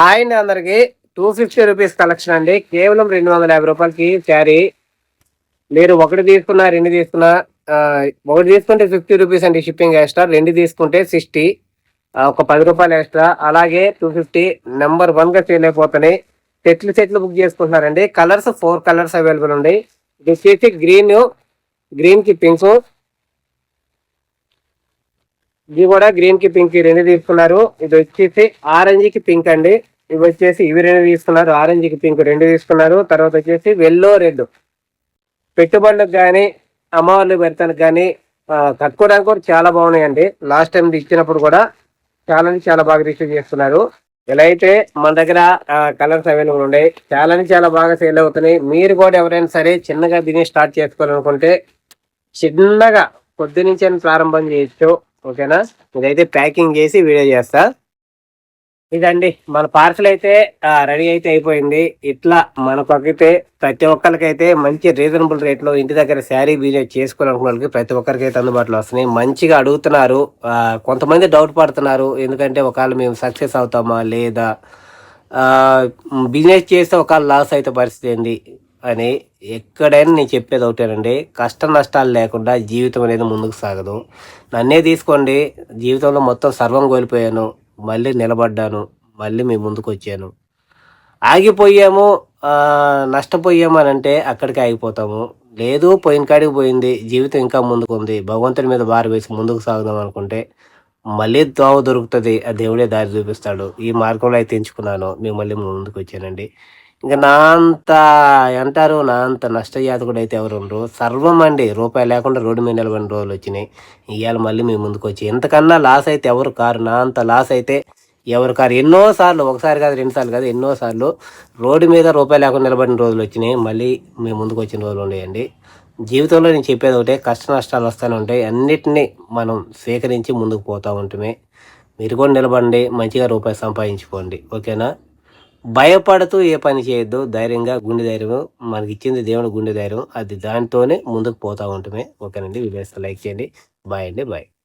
Hi అండి అందరికి. Two fifty rupees collection అండి. కేవలం రెండు వందల యాభై రూపాయలకి శారీ. మీరు ఒకటి తీసుకున్నా రెండు తీసుకున్నా ఒకటి తీసుకుంటే ఫిఫ్టీ రూపీస్ అండి షిప్పింగ్ ఎక్స్ట్రా రెండు తీసుకుంటే సిక్స్టీ ఒక పది రూపాయలు ఎక్స్ట్రా అలాగే టూ ఫిఫ్టీ నెంబర్ వన్గా సేల్ అయిపోతున్నాయి సెట్లు సెట్లు బుక్ చేసుకుంటున్నారండి. కలర్స్ ఫోర్ కలర్స్ అవైలబుల్ ఉన్నాయి ఇది వచ్చేసి గ్రీన్ గ్రీన్కి పింక్ ఇది కూడా గ్రీన్కి పింక్ రెండు తీసుకున్నారు. ఇది వచ్చేసి ఆరెంజ్కి పింక్ అండి. ఇవి వచ్చేసి ఇవి రెండు తీసుకున్నారు. ఆరెంజ్కి పింక్ రెండు తీసుకున్నారు. తర్వాత వచ్చేసి వెల్లో రెడ్ పెట్టుబడులకు కానీ అమ్మవార్లు పెడతానికి కానీ కట్టుకోవడానికి కూడా చాలా బాగున్నాయండి. లాస్ట్ టైం ఇచ్చినప్పుడు కూడా చాలా చాలా బాగా రిసీవ్ చేస్తున్నారు. ఇలా అయితే మన దగ్గర కలర్స్ అవైలబుల్ ఉన్నాయి చాలా చాలా బాగా సేల్ అవుతున్నాయి. మీరు కూడా ఎవరైనా సరే చిన్నగా దీన్ని స్టార్ట్ చేసుకోవాలనుకుంటే చిన్నగా కొద్ది నుంచి ప్రారంభం చేయొచ్చు. ఓకేనా? ఇదైతే ప్యాకింగ్ చేసి వీడియో చేస్తా. ఇదండి మన పార్సల్ అయితే రెడీ అయితే అయిపోయింది. ఇట్లా మనకొకైతే ప్రతి ఒక్కరికైతే మంచి రీజనబుల్ రేట్లో ఇంటి దగ్గర శారీ బిజినెస్ చేసుకోవాలనుకున్న వాళ్ళకి ప్రతి ఒక్కరికి అయితే అందుబాటులో వస్తున్నాయి. మంచిగా అడుగుతున్నారు. కొంతమంది డౌట్ పడుతున్నారు. ఎందుకంటే ఒకవేళ మేము సక్సెస్ అవుతామా లేదా? బిజినెస్ చేస్తే ఒకవేళ లాస్ అయితే పరిస్థితి ఏంది? అని ఎక్కడైనా నేను చెప్పేది ఒకటేనండి. కష్ట నష్టాలు లేకుండా జీవితం అనేది ముందుకు సాగదు. నన్నే తీసుకోండి. జీవితంలో మొత్తం సర్వం కోల్పోయాను. మళ్ళీ నిలబడ్డాను. మళ్ళీ మీ ముందుకు వచ్చాను. ఆగిపోయాము. నష్టపోయాము అని అంటే అక్కడికి ఆగిపోతాము. లేదు పోయిన కాడికి పోయింది. జీవితం ఇంకా ముందుకు ఉంది. భగవంతుని మీద బారు వేసి ముందుకు సాగుదాం అనుకుంటే మళ్ళీ దోవ దొరుకుతుంది. ఆ దేవుడే దారి చూపిస్తాడు. ఈ మార్గంలో అయితే ఎంచుకున్నాను. మేము మళ్ళీ ముందుకు వచ్చానండి. ఇంకా నా అంత అంటారు నా అంత నష్టజాతకుడు అయితే ఎవరు ఉండరు. సర్వం అండి రూపాయి లేకుండా రోడ్డు మీద నిలబడిన రోజులు వచ్చినాయి. ఇవాళ మళ్ళీ మీ ముందుకు వచ్చి ఎంతకన్నా లాస్ అయితే ఎవరు కారు నా అంత లాస్ అయితే ఎవరు కారు. ఎన్నోసార్లు ఒకసారి కాదు రెండు సార్లు కాదు ఎన్నోసార్లు రోడ్డు మీద రూపాయి లేకుండా నిలబడిన రోజులు వచ్చినాయి. మళ్ళీ మీ ముందుకు వచ్చిన రోజులు ఉన్నాయండి. జీవితంలో నేను చెప్పేది ఒకటే కష్ట నష్టాలు వస్తూనే ఉంటాయి. అన్నిటినీ మనం స్వీకరించి ముందుకు పోతూ ఉంటమే. మీరు కూడా నిలబడండి మంచిగా రూపాయి సంపాదించుకోండి. ఓకేనా? భయపడుతూ ఏ పని చేయొద్దు ధైర్యంగా గుండె ధైర్యం మనకి ఇచ్చింది దేవుని గుండె ధైర్యం అది దానితోనే ముందుకు పోతూ ఉంటమే. ఓకేనండి వీడియోస్ లైక్ చేయండి. బాయ్ అండి బాయ్.